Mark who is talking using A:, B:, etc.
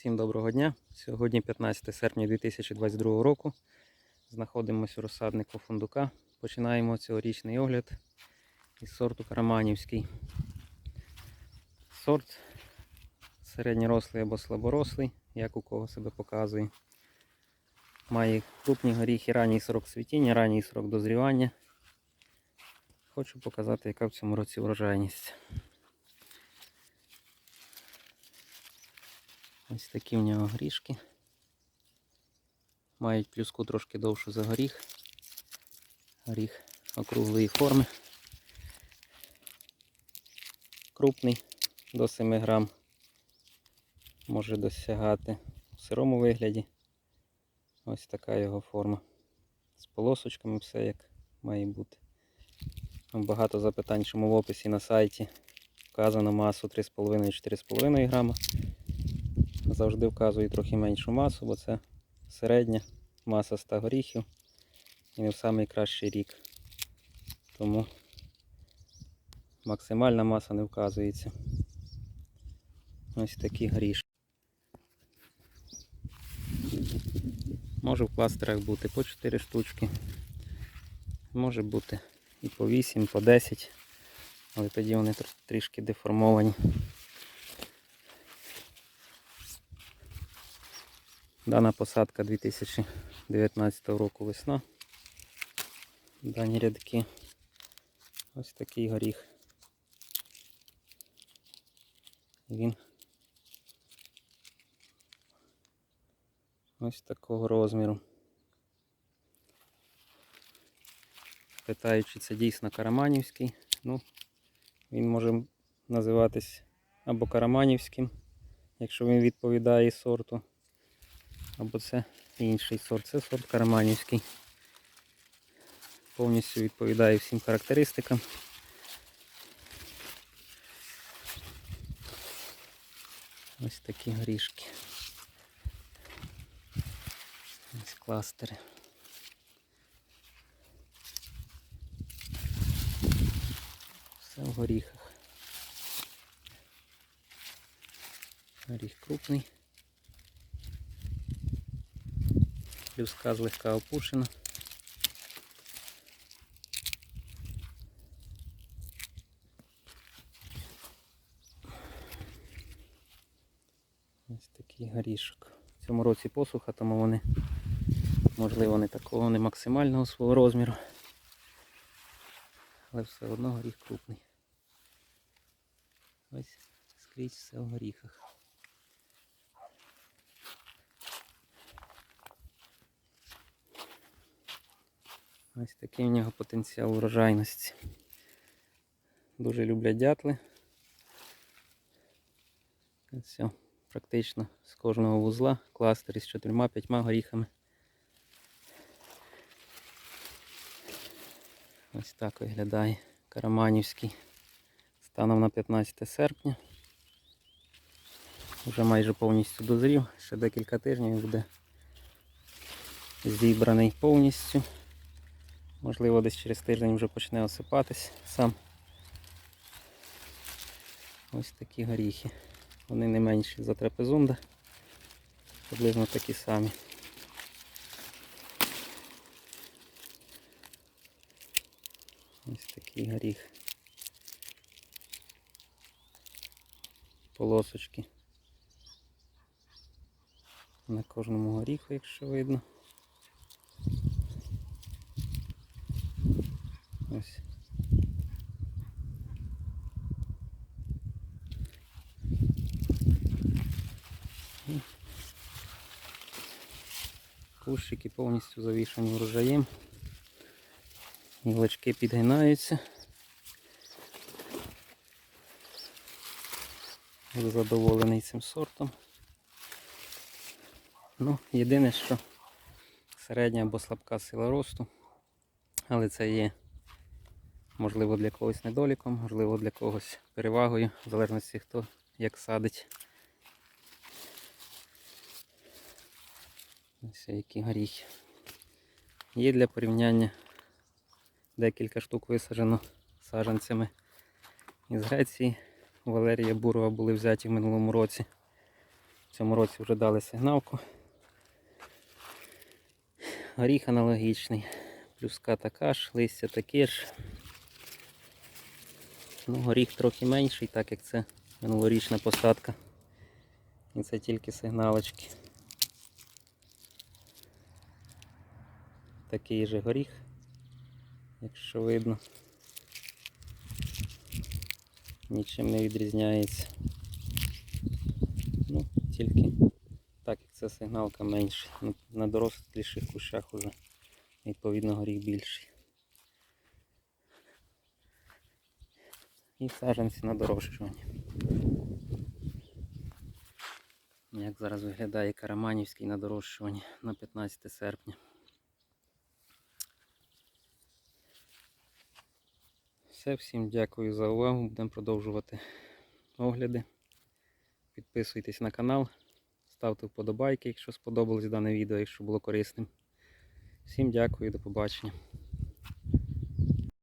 A: Всім доброго дня. Сьогодні 15 серпня 2022 року. Знаходимося у розсаднику фундука. Починаємо цьогорічний огляд із сорту Караманівський. Сорт середньорослий або слаборослий, як у кого себе показує. Має крупні горіхи, ранній срок цвітіння, ранній срок дозрівання. Хочу показати, яка в цьому році врожайність. Ось такі в нього грішки. Мають плюску трошки довшу за горіх. Горіх округлої форми. Крупний до 7 грам. Може досягати в сирому вигляді. Ось така його форма. З полосочками все як має бути. Багато запитань, чому в описі на сайті вказано масу 3,5-4,5 грама завжди вказую трохи меншу масу, бо це середня маса 100 горіхів і не в найкращий рік. Тому максимальна маса не вказується. Ось такі горішки. Може в кластерах бути по 4 штучки. Може бути і по 8, по 10, але тоді вони трішки деформовані. Дана посадка 2019 року весна. Дані рядки. Ось такий горіх. Він ось такого розміру. Питають, чи це дійсно караманівський. Ну, він може називатись або караманівським, якщо він відповідає сорту або це інший сорт. Це сорт караманівський. Повністю відповідає всім характеристикам. Ось такі горішки. Ось кластери. Все в горіхах. Горіх крупний. Плюска злегка опушена. Ось такий горішок. В цьому році посуха, тому вони, можливо, не такого не максимального свого розміру. Але все одно горіх крупний. Ось скрізь все в горіхах. Ось такий в нього потенціал урожайності. Дуже люблять дятли. Все, практично з кожного вузла кластер із 4-5 горіхами. Ось так виглядає Караманівський. Станом на 15 серпня. Вже майже повністю дозрів. Ще декілька тижнів буде зібраний повністю. Можливо, десь через тиждень вже почне осипатись сам. Ось такі горіхи. Вони не менші за трапезунда. Приблизно такі самі. Ось такий горіх. Полосочки. На кожному горіху, якщо видно. Ось. І Кущики повністю завішані врожаєм. Гілочки підгинаються. Я задоволений цим сортом. Ну, єдине, що середня або слабка сила росту, але це є можливо для когось недоліком, можливо для когось перевагою, в залежності хто як садить. Ось які горіхи. Є для порівняння декілька штук висаджено саджанцями із Греції. Валерія Бурова були взяті в минулому році. В цьому році вже дали сигналку. Горіх аналогічний. Плюска така ж, листя таке ж. Ну, горіх трохи менший, так як це минулорічна посадка. І це тільки сигналочки. Такий же горіх, якщо видно. Нічим не відрізняється. Ну, тільки так як це сигналка менша. На- доросліших кущах уже відповідно горіх більший. І саджанці на дорощування. Як зараз виглядає Караманівський на дорощуванні на 15 серпня. Все, всім дякую за увагу. Будемо продовжувати огляди. Підписуйтесь на канал, ставте вподобайки, якщо сподобалось дане відео, якщо було корисним. Всім дякую, до побачення.